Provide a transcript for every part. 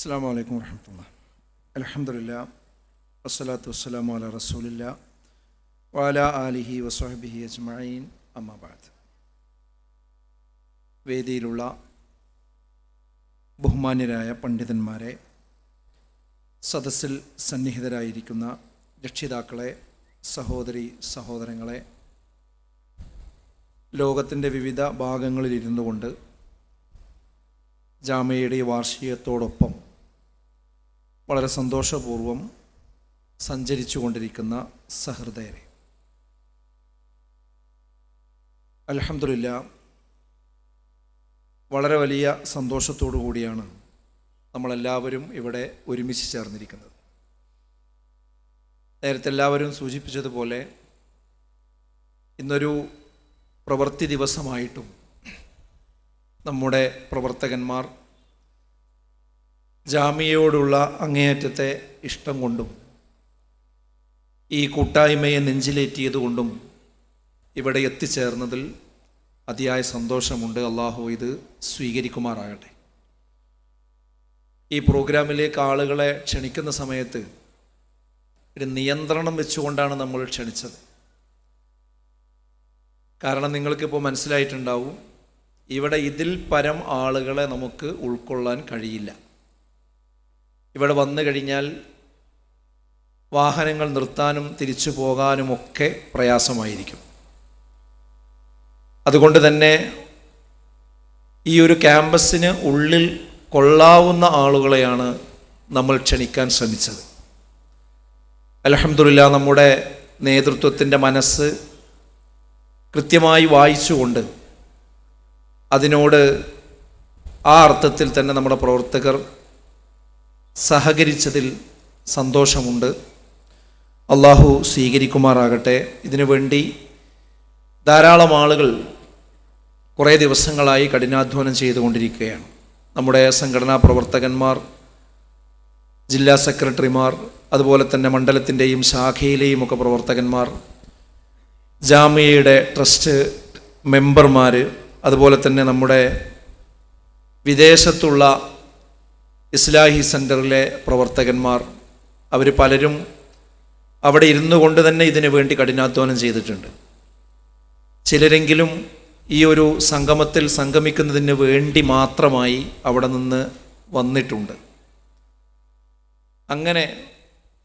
അസ്സാം വലൈക്കും വർഹമത്തുള്ള അലഹമില്ല വസ്സലാത്തു വസ്സലാമു അല റസൂലില്ല വാല ആലിഹി വസ്വഹബിഹി അജ്മീൻ അമ്മാബാദ് വേദിയിലുള്ള ബഹുമാന്യരായ പണ്ഡിതന്മാരെ സദസ്സിൽ സന്നിഹിതരായിരിക്കുന്ന രക്ഷിതാക്കളെ സഹോദരി സഹോദരങ്ങളെ ലോകത്തിന്റെ വിവിധ ഭാഗങ്ങളിലിരുന്നു കൊണ്ട് ജാമയുടെ വാർഷികത്തോടൊപ്പം വളരെ സന്തോഷപൂർവം സഞ്ചരിച്ചു കൊണ്ടിരിക്കുന്ന സഹൃദയരെ. അലഹമില്ല വളരെ വലിയ സന്തോഷത്തോടു കൂടിയാണ് നമ്മളെല്ലാവരും ഇവിടെ ഒരുമിച്ച് ചേർന്നിരിക്കുന്നത്. നേരത്തെ എല്ലാവരും സൂചിപ്പിച്ചതുപോലെ ഇന്നൊരു പ്രവൃത്തി ദിവസമായിട്ടും നമ്മുടെ പ്രവർത്തകന്മാർ ജാമ്യയോടുള്ള അങ്ങേയറ്റത്തെ ഇഷ്ടം കൊണ്ടും ഈ കൂട്ടായ്മയെ നെഞ്ചിലേറ്റിയതുകൊണ്ടും ഇവിടെ എത്തിച്ചേർന്നതിൽ അതിയായ സന്തോഷമുണ്ട്. അള്ളാഹു ഇത് സ്വീകരിക്കുമാറാകട്ടെ. ഈ പ്രോഗ്രാമിലേക്ക് ആളുകളെ ക്ഷണിക്കുന്ന സമയത്ത് ഒരു നിയന്ത്രണം വെച്ചുകൊണ്ടാണ് നമ്മൾ ക്ഷണിച്ചത്. കാരണം നിങ്ങൾക്കിപ്പോൾ മനസ്സിലായിട്ടുണ്ടാവും ഇവിടെ ഇതിൽ പരം ആളുകളെ നമുക്ക് ഉൾക്കൊള്ളാൻ കഴിയില്ല. ഇവിടെ വന്നു കഴിഞ്ഞാൽ വാഹനങ്ങൾ നിർത്താനും തിരിച്ചു പോകാനുമൊക്കെ പ്രയാസമായിരിക്കും. അതുകൊണ്ട് തന്നെ ഈ ഒരു ക്യാമ്പസിന് ഉള്ളിൽ കൊള്ളാവുന്ന ആളുകളെയാണ് നമ്മൾ ക്ഷണിക്കാൻ ശ്രമിച്ചത്. അലഹമില്ല നമ്മുടെ നേതൃത്വത്തിന്റെ മനസ്സ് കൃത്യമായി വായിച്ചുകൊണ്ട് അതിനോട് ആ അർത്ഥത്തിൽ തന്നെ നമ്മുടെ പ്രവർത്തകർ സഹകരിച്ചതിൽ സന്തോഷമുണ്ട്. അള്ളാഹു സ്വീകരിക്കുമാറാകട്ടെ. ഇതിനു വേണ്ടി ധാരാളം ആളുകൾ കുറേ ദിവസങ്ങളായി കഠിനാധ്വാനം ചെയ്തുകൊണ്ടിരിക്കുകയാണ്. നമ്മുടെ സംഘടനാ പ്രവർത്തകന്മാർ ജില്ലാ സെക്രട്ടറിമാർ അതുപോലെ തന്നെ മണ്ഡലത്തിന്റെയും ശാഖയിലെയും ഒക്കെ പ്രവർത്തകന്മാർ ജാമ്യയുടെ ട്രസ്റ്റ് മെമ്പർമാർ അതുപോലെ തന്നെ നമ്മുടെ വിദേശത്തുള്ള ഇസ്ലാഹി സെന്ററിലെ പ്രവർത്തകന്മാർ അവർ പലരും അവിടെ ഇരുന്നു കൊണ്ട് തന്നെ ഇതിനു വേണ്ടി കഠിനാധ്വാനം ചെയ്തിട്ടുണ്ട്. ചിലരെങ്കിലും ഈ ഒരു സംഗമത്തിൽ സംഗമിക്കുന്നതിന് വേണ്ടി മാത്രമായി അവിടെ നിന്ന് വന്നിട്ടുണ്ട്. അങ്ങനെ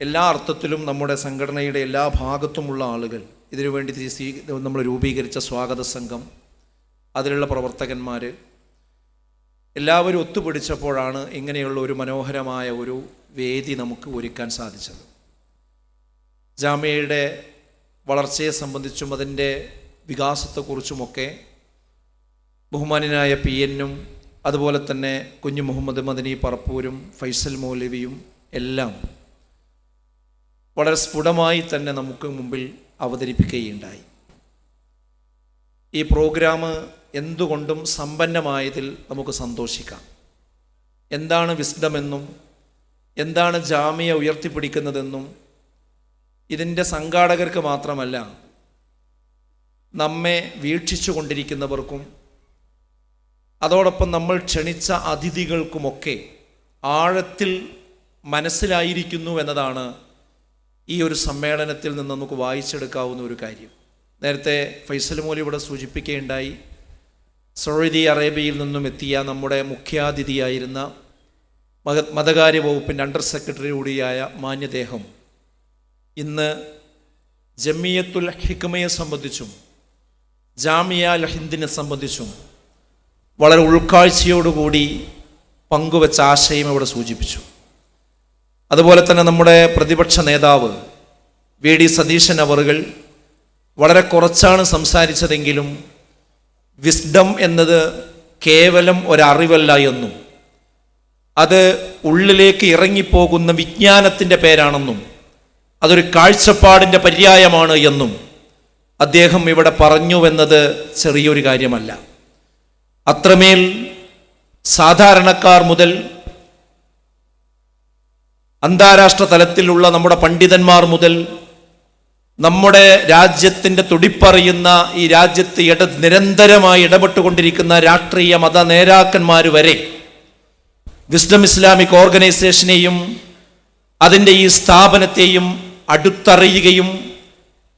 എല്ലാ അർത്ഥത്തിലും നമ്മുടെ സംഘടനയുടെ എല്ലാ ഭാഗത്തുമുള്ള ആളുകൾ ഇതിനു വേണ്ടി നമ്മൾ രൂപീകരിച്ച സ്വാഗത സംഘം അതിലുള്ള പ്രവർത്തകന്മാർ എല്ലാവരും ഒത്തുപിടിച്ചപ്പോഴാണ് ഇങ്ങനെയുള്ള ഒരു മനോഹരമായ ഒരു വേദി നമുക്ക് ഒരുക്കാൻ സാധിച്ചത്. ജാമ്യയുടെ വളർച്ചയെ സംബന്ധിച്ചും അതിന്റെ വികാസത്തെക്കുറിച്ചുമൊക്കെ ബഹുമാനായ പി എന്നും അതുപോലെ തന്നെ കുഞ്ഞു മുഹമ്മദ് മദനി പറപ്പൂരും ഫൈസൽ മൗലവിയും എല്ലാം വളരെ സ്ഫുടമായി തന്നെ നമുക്ക് മുമ്പിൽ അവതരിപ്പിക്കുകയുണ്ടായി. ഈ പ്രോഗ്രാം എന്തുകൊണ്ടും സമ്പന്നമായതിൽ നമുക്ക് സന്തോഷിക്കാം. എന്താണ് വിസ്ഡമെന്നും എന്താണ് ജാമ്യ ഉയർത്തിപ്പിടിക്കുന്നതെന്നും ഇതിന്റെ സംഘാടകർക്ക് മാത്രമല്ല നമ്മെ വീക്ഷിച്ചു കൊണ്ടിരിക്കുന്നവർക്കും അതോടൊപ്പം നമ്മൾ ക്ഷണിച്ച അതിഥികൾക്കുമൊക്കെ ആഴത്തിൽ മനസ്സിലായിരിക്കുന്നു എന്നതാണ് ഈ ഒരു സമ്മേളനത്തിൽ നിന്ന് നമുക്ക് വായിച്ചെടുക്കാവുന്ന ഒരു കാര്യം. നേരത്തെ ഫൈസൽ മോലി ഇവിടെ സൂചിപ്പിക്കുകയുണ്ടായി സൗദി അറേബ്യയിൽ നിന്നും എത്തിയ നമ്മുടെ മുഖ്യാതിഥിയായിരുന്ന മത മതകാര്യ വകുപ്പിന്റെ അണ്ടർ സെക്രട്ടറി കൂടിയായ മാന്യദേഹം. ഇന്ന് ജമിയത്തുൽ ഹിക്മയെ സംബന്ധിച്ചും ജാമിയ അൽ ഹിന്ദിനെ സംബന്ധിച്ചും വളരെ ഉൾക്കാഴ്ചയോടുകൂടി പങ്കുവച്ച ആശയം ഇവിടെ സൂചിപ്പിച്ചു. അതുപോലെ തന്നെ നമ്മുടെ പ്രതിപക്ഷ നേതാവ് വി ഡി സതീശൻ അവറുകൾ വളരെ കുറച്ചാണ് സംസാരിച്ചതെങ്കിലും വിസ്ഡം എന്നത് കേവലം ഒരറിവല്ല എന്നും അത് ഉള്ളിലേക്ക് ഇറങ്ങിപ്പോകുന്ന വിജ്ഞാനത്തിന്റെ പേരാണെന്നും അതൊരു കാഴ്ചപ്പാടിന്റെ പര്യായമാണ് എന്നും അദ്ദേഹം ഇവിടെ പറഞ്ഞുവെന്നത് ചെറിയൊരു കാര്യമല്ല. അത്രമേൽ സാധാരണക്കാർ മുതൽ അന്താരാഷ്ട്ര തലത്തിലുള്ള നമ്മുടെ പണ്ഡിതന്മാർ മുതൽ നമ്മുടെ രാജ്യത്തിന്റെ തുടിപ്പറിയുന്ന ഈ രാജ്യത്ത് ഇട നിരന്തരമായി ഇടപെട്ടുകൊണ്ടിരിക്കുന്ന രാഷ്ട്രീയ മത നേതാക്കന്മാർ വരെ വിസ്ഡം ഇസ്ലാമിക് ഓർഗനൈസേഷനെയും അതിന്റെ ഈ സ്ഥാപനത്തെയും അടുത്തറിയുകയും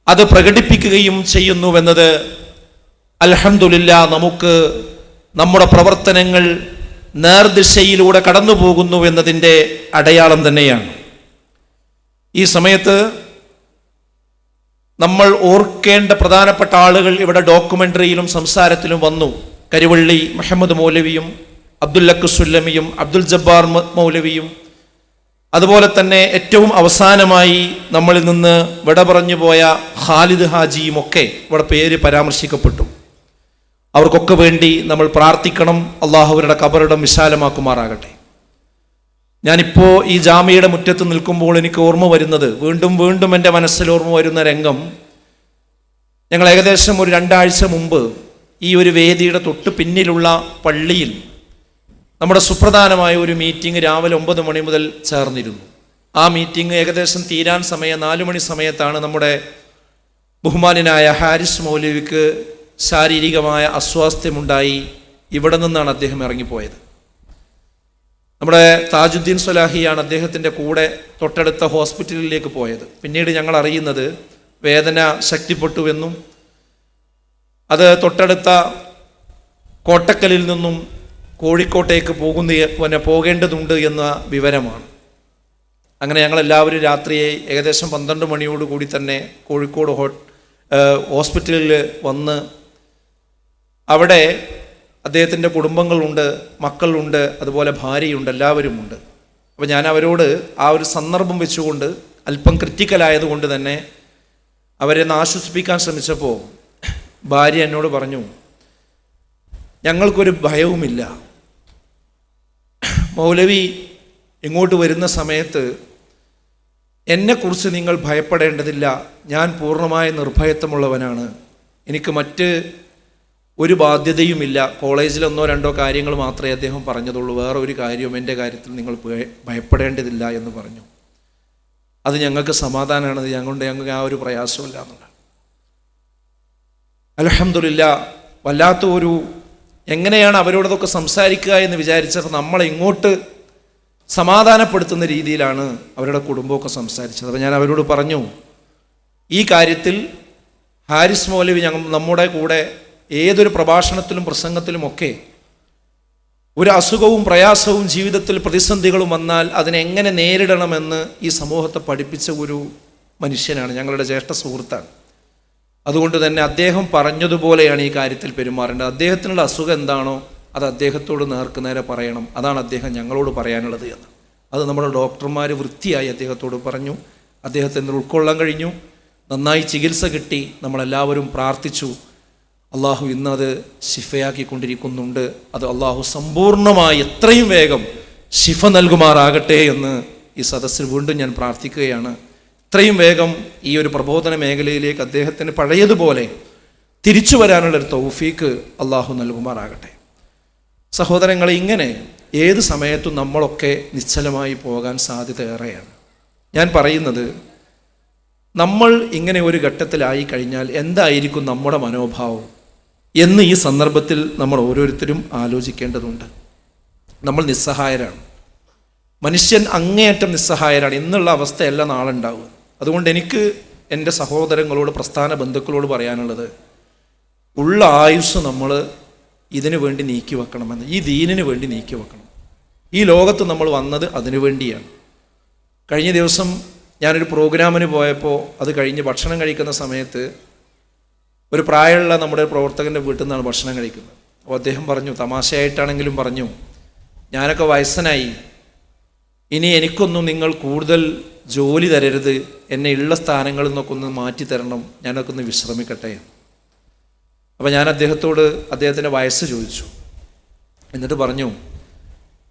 അത് പ്രകടിപ്പിക്കുകയും ചെയ്യുന്നുവെന്നത് അലഹമുല്ല നമുക്ക് നമ്മുടെ പ്രവർത്തനങ്ങൾ നേർദിശയിലൂടെ കടന്നു പോകുന്നു എന്നതിന്റെ അടയാളം തന്നെയാണ്. ഈ സമയത്ത് നമ്മൾ ഓർക്കേണ്ട പ്രധാനപ്പെട്ട ആളുകൾ ഇവിടെ ഡോക്യുമെന്ററിയിലും സംസാരത്തിലും വന്നു. കരുവള്ളി മുഹമ്മദ് മൗലവിയും അബ്ദുല്ലക്കുസുല്ലമിയും അബ്ദുൽ ജബ്ബാർ മൗലവിയും. അതുപോലെ തന്നെ ഏറ്റവും അവസാനമായി നമ്മളിൽ നിന്ന് വിട പറഞ്ഞു പോയ ഖാലിദ് ഹാജിയും ഒക്കെ ഇവിടെ പേര് പരാമർശിക്കപ്പെട്ടു. അവർക്കൊക്കെ വേണ്ടി നമ്മൾ പ്രാർത്ഥിക്കണം. അള്ളാഹുവരുടെ കബറിടം വിശാലമാക്കുമാറാകട്ടെ. ഞാനിപ്പോൾ ഈ ജാമ്യയുടെ മുറ്റത്ത് നിൽക്കുമ്പോൾ എനിക്ക് ഓർമ്മ വരുന്നത് വീണ്ടും വീണ്ടും എന്റെ മനസ്സിൽ ഓർമ്മ വരുന്ന രംഗം. ഞങ്ങൾ ഏകദേശം ഒരു രണ്ടാഴ്ച മുമ്പ് ഈ ഒരു വേദിയുടെ തൊട്ട് പിന്നിലുള്ള പള്ളിയിൽ നമ്മുടെ സുപ്രധാനമായ ഒരു മീറ്റിംഗ് രാവിലെ ഒമ്പത് മണി മുതൽ ചേർന്നിരുന്നു. ആ മീറ്റിംഗ് ഏകദേശം തീരാൻ സമയം നാലു മണി സമയത്താണ് നമ്മുടെ ബഹുമാനായ ഹാരിസ് മൗലവിക്ക് ശാരീരികമായ അസ്വാസ്ഥ്യമുണ്ടായി. ഇവിടെ നിന്നാണ് അദ്ദേഹം ഇറങ്ങിപ്പോയത്. നമ്മുടെ താജുദ്ദീൻ സ്വലാഹിയാണ് അദ്ദേഹത്തിന്റെ കൂടെ തൊട്ടടുത്ത ഹോസ്പിറ്റലിലേക്ക് പോയത്. പിന്നീട് ഞങ്ങൾ അറിയുന്നത് വേദന ശക്തിപ്പെട്ടുവെന്നും അത് തൊട്ടടുത്ത കോട്ടക്കലിൽ നിന്നും കോഴിക്കോട്ടേക്ക് പോകുന്ന പോകേണ്ടതുണ്ട് എന്ന വിവരമാണ്. അങ്ങനെ ഞങ്ങളെല്ലാവരും രാത്രിയെ ഏകദേശം പന്ത്രണ്ട് മണിയോടുകൂടി തന്നെ കോഴിക്കോട് ഹോസ്പിറ്റലിൽ വന്ന് അവിടെ അദ്ദേഹത്തിന്റെ കുടുംബങ്ങളുണ്ട് മക്കളുണ്ട് അതുപോലെ ഭാര്യയുണ്ട് എല്ലാവരുമുണ്ട്. അപ്പോൾ ഞാൻ അവരോട് ആ ഒരു സന്ദർഭം വെച്ചുകൊണ്ട് അല്പം ക്രിറ്റിക്കലായതുകൊണ്ട് തന്നെ അവരെ ആശ്വസിപ്പിക്കാൻ ശ്രമിച്ചപ്പോൾ ഭാര്യ എന്നോട് പറഞ്ഞു ഞങ്ങൾക്കൊരു ഭയവുമില്ല. മൗലവി ഇങ്ങോട്ട് വരുന്ന സമയത്ത് എന്നെക്കുറിച്ച് നിങ്ങൾ ഭയപ്പെടേണ്ടതില്ല. ഞാൻ പൂർണമായ നിർഭയത്വമുള്ളവനാണ്. എനിക്ക് മറ്റ് ഒരു ബാധ്യതയുമില്ല. കോളേജിലൊന്നോ രണ്ടോ കാര്യങ്ങൾ മാത്രമേ അദ്ദേഹം പറഞ്ഞതുള്ളൂ. വേറെ ഒരു കാര്യവും എന്റെ കാര്യത്തിൽ നിങ്ങൾ ഭയപ്പെടേണ്ടതില്ല എന്ന് പറഞ്ഞു. അത് ഞങ്ങൾക്ക് സമാധാനമാണ്. ഞങ്ങളുടെ ഞങ്ങൾക്ക് ആ ഒരു പ്രയാസമില്ല എന്നുള്ള അലഹമില്ല വല്ലാത്ത ഒരു എങ്ങനെയാണ് അവരോടതൊക്കെ സംസാരിക്കുക എന്ന് വിചാരിച്ചപ്പോൾ നമ്മളെ ഇങ്ങോട്ട് സമാധാനപ്പെടുത്തുന്ന രീതിയിലാണ് അവരുടെ കുടുംബമൊക്കെ സംസാരിച്ചത്. അപ്പോൾ ഞാൻ അവരോട് പറഞ്ഞു ഈ കാര്യത്തിൽ ഹാരിസ് മൗലവി ഞങ്ങൾ നമ്മുടെ കൂടെ ഏതൊരു പ്രഭാഷണത്തിലും പ്രസംഗത്തിലുമൊക്കെ ഒരു അസുഖവും പ്രയാസവും ജീവിതത്തിൽ പ്രതിസന്ധികളും വന്നാൽ അതിനെങ്ങനെ നേരിടണമെന്ന് ഈ സമൂഹത്തെ പഠിപ്പിച്ച ഒരു മനുഷ്യനാണ് ഞങ്ങളുടെ ജ്യേഷ്ഠ സുഹൃത്താണ്. അതുകൊണ്ട് തന്നെ അദ്ദേഹം പറഞ്ഞതുപോലെയാണ് ഈ കാര്യത്തിൽ പെരുമാറേണ്ടത്. അദ്ദേഹത്തിനുള്ള അസുഖം എന്താണോ അത് അദ്ദേഹത്തോട് നേർക്ക് നേരെ പറയണം. അതാണ് അദ്ദേഹം ഞങ്ങളോട് പറയാനുള്ളത് എന്ന്. അത് നമ്മുടെ ഡോക്ടർമാർ വൃത്തിയായി അദ്ദേഹത്തോട് പറഞ്ഞു. അദ്ദേഹത്തിന് ഉൾക്കൊള്ളാൻ കഴിഞ്ഞു. നന്നായി ചികിത്സ കിട്ടി. നമ്മളെല്ലാവരും പ്രാർത്ഥിച്ചു. അള്ളാഹു ഇന്നത് ശിഫയാക്കിക്കൊണ്ടിരിക്കുന്നുണ്ട്. അത് അള്ളാഹു സമ്പൂർണമായി എത്രയും വേഗം ശിഫ നൽകുമാറാകട്ടെ എന്ന് ഈ സദസ്സിൽ വീണ്ടും ഞാൻ പ്രാർത്ഥിക്കുകയാണ്. ഇത്രയും വേഗം ഈ ഒരു പ്രബോധന മേഖലയിലേക്ക് അദ്ദേഹത്തിന് പഴയതുപോലെ തിരിച്ചു വരാനുള്ള ഒരു തൗഫീക്ക് അള്ളാഹു നൽകുമാറാകട്ടെ. സഹോദരങ്ങളെ ഇങ്ങനെ ഏത് സമയത്തും നമ്മളൊക്കെ നിശ്ചലമായി പോകാൻ സാധ്യത ഏറെയാണ്. ഞാൻ പറയുന്നത് നമ്മൾ ഇങ്ങനെ ഒരു ഘട്ടത്തിലായി കഴിഞ്ഞാൽ എന്തായിരിക്കും നമ്മുടെ മനോഭാവം? എന്ന് ഈ സന്ദർഭത്തിൽ നമ്മൾ ഓരോരുത്തരും ആലോചിക്കേണ്ടതുണ്ട്. നമ്മൾ നിസ്സഹായരാണ്. മനുഷ്യൻ അങ്ങേയറ്റം നിസ്സഹായരാണ്. എന്നുള്ള അവസ്ഥയല്ല നാളെ ഉണ്ടാവുക അതുകൊണ്ട് എനിക്ക് എന്റെ സഹോദരങ്ങളോട് പ്രസ്ഥാന ബന്ധുക്കളോട് പറയാനുള്ളത് ഉള്ള ആയുസ് നമ്മൾ ഇതിനു വേണ്ടി നീക്കി വെക്കണമെന്ന്. ഈ ദീനിനു വേണ്ടി നീക്കി വെക്കണം. ഈ ലോകത്ത് നമ്മൾ വന്നത് അതിനു വേണ്ടിയാണ്. കഴിഞ്ഞ ദിവസം ഞാനൊരു പ്രോഗ്രാമിന് പോയപ്പോൾ അത് കഴിഞ്ഞ് ഭക്ഷണം കഴിക്കുന്ന സമയത്ത് ഒരു പ്രായമുള്ള നമ്മുടെ പ്രവർത്തകന്റെ വീട്ടിൽ നിന്നാണ് ഭക്ഷണം കഴിക്കുന്നത്. അപ്പോൾ അദ്ദേഹം പറഞ്ഞു തമാശയായിട്ടാണെങ്കിലും പറഞ്ഞു ഞാനൊക്കെ വയസ്സനായി. ഇനി എനിക്കൊന്നും നിങ്ങൾ കൂടുതൽ ജോലി തരരുത്. എന്നെ ഉള്ള സ്ഥാനങ്ങളിൽ നിന്നൊക്കെ ഒന്ന് മാറ്റി തരണം. ഞാനൊക്കെ ഒന്ന് വിശ്രമിക്കട്ടെ. അപ്പോൾ ഞാൻ അദ്ദേഹത്തോട് അദ്ദേഹത്തിന്റെ വയസ്സ് ചോദിച്ചു. എന്നിട്ട് പറഞ്ഞു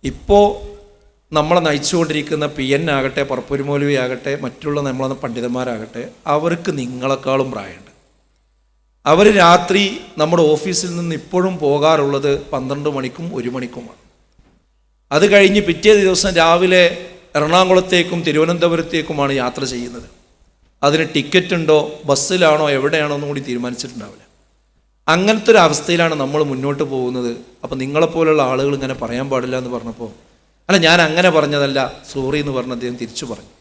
ഇപ്പോൾ നമ്മളെ നയിച്ചുകൊണ്ടിരിക്കുന്ന പി എൻ ആകട്ടെ പർപ്പുരുമൗലവി ആകട്ടെ മറ്റുള്ള നമ്മളെ പണ്ഡിതന്മാരാകട്ടെ അവർക്ക് നിങ്ങളെക്കാളും പ്രായമുണ്ട്. അവർ രാത്രി നമ്മുടെ ഓഫീസിൽ നിന്ന് ഇപ്പോഴും പോകാറുള്ളത് പന്ത്രണ്ട് മണിക്കും ഒരു മണിക്കുമാണ്. അത് കഴിഞ്ഞ് പിറ്റേ ദിവസം രാവിലെ എറണാകുളത്തേക്കും തിരുവനന്തപുരത്തേക്കുമാണ് യാത്ര ചെയ്യുന്നത്. അതിന് ടിക്കറ്റ് ഉണ്ടോ ബസ്സിലാണോ എവിടെയാണോ എന്നും കൂടി തീരുമാനിച്ചിട്ടുണ്ടാവില്ല. അങ്ങനത്തെ ഒരു അവസ്ഥയിലാണ് നമ്മൾ മുന്നോട്ട് പോകുന്നത്. അപ്പം നിങ്ങളെപ്പോലുള്ള ആളുകൾ ഇങ്ങനെ പറയാൻ പാടില്ല എന്ന് പറഞ്ഞപ്പോൾ അല്ല ഞാൻ അങ്ങനെ പറഞ്ഞതല്ല സോറി എന്ന് പറഞ്ഞ് അദ്ദേഹം തിരിച്ചു പറഞ്ഞു.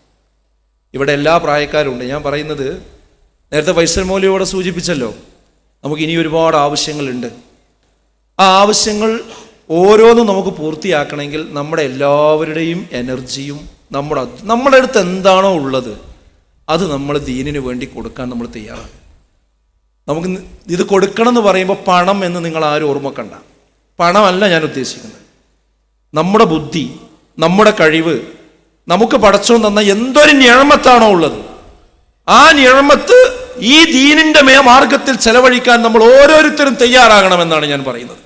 ഇവിടെ എല്ലാ പ്രായക്കാരും ഉണ്ട് ഞാൻ പറയുന്നത് നേരത്തെ ഫൈസൽ മൗലിയോടെ സൂചിപ്പിച്ചല്ലോ നമുക്ക് ഇനി ഒരുപാട് ആവശ്യങ്ങളുണ്ട്. ആ ആവശ്യങ്ങൾ ഓരോന്നും നമുക്ക് പൂർത്തിയാക്കണമെങ്കിൽ നമ്മുടെ എല്ലാവരുടെയും എനർജിയും നമ്മുടെ നമ്മുടെ അടുത്ത് എന്താണോ ഉള്ളത് അത് നമ്മൾ ദീനിന് വേണ്ടി കൊടുക്കാൻ നമ്മൾ തയ്യാറാണ്. നമുക്ക് ഇത് കൊടുക്കണം എന്ന് പറയുമ്പോൾ പണം എന്ന് നിങ്ങൾ ആരും ഓർമ്മക്കണ്ട. പണമല്ല ഞാൻ ഉദ്ദേശിക്കുന്നത്. നമ്മുടെ ബുദ്ധി നമ്മുടെ കഴിവ് നമുക്ക് പടച്ചോ തന്ന എന്തൊരു ഞഴമത്താണോ ഉള്ളത്? ആ ഞഴമത്ത് ഈ ദീനിന്റെ മേ മാർഗത്തിൽ ചെലവഴിക്കാൻ നമ്മൾ ഓരോരുത്തരും തയ്യാറാകണമെന്നാണ് ഞാൻ പറയുന്നത്.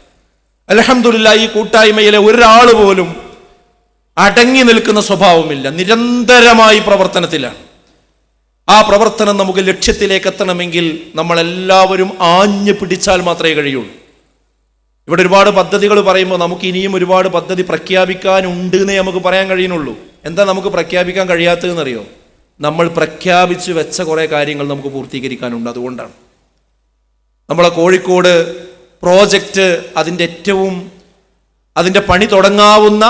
അലഹമില്ല ഈ കൂട്ടായ്മയിലെ ഒരാൾ പോലും അടങ്ങി നിൽക്കുന്ന സ്വഭാവമില്ല. നിരന്തരമായി പ്രവർത്തനത്തിലാണ്. ആ പ്രവർത്തനം നമുക്ക് ലക്ഷ്യത്തിലേക്ക് എത്തണമെങ്കിൽ നമ്മളെല്ലാവരും ആഞ്ഞു പിടിച്ചാൽ മാത്രമേ കഴിയുള്ളൂ. ഇവിടെ ഒരുപാട് പദ്ധതികൾ പറയുമ്പോൾ നമുക്ക് ഇനിയും ഒരുപാട് പദ്ധതി പ്രഖ്യാപിക്കാനുണ്ട് എന്നേ നമുക്ക് പറയാൻ കഴിയുന്നുള്ളൂ. എന്താ നമുക്ക് പ്രഖ്യാപിക്കാൻ കഴിയാത്തതെന്നറിയോ? നമ്മൾ പ്രഖ്യാപിച്ച് വെച്ച കുറേ കാര്യങ്ങൾ നമുക്ക് പൂർത്തീകരിക്കാനുണ്ട് അതുകൊണ്ടാണ്. നമ്മളെ കോഴിക്കോട് പ്രോജക്റ്റ് അതിന്റെ ഏറ്റവും അതിന്റെ പണി തുടങ്ങാവുന്ന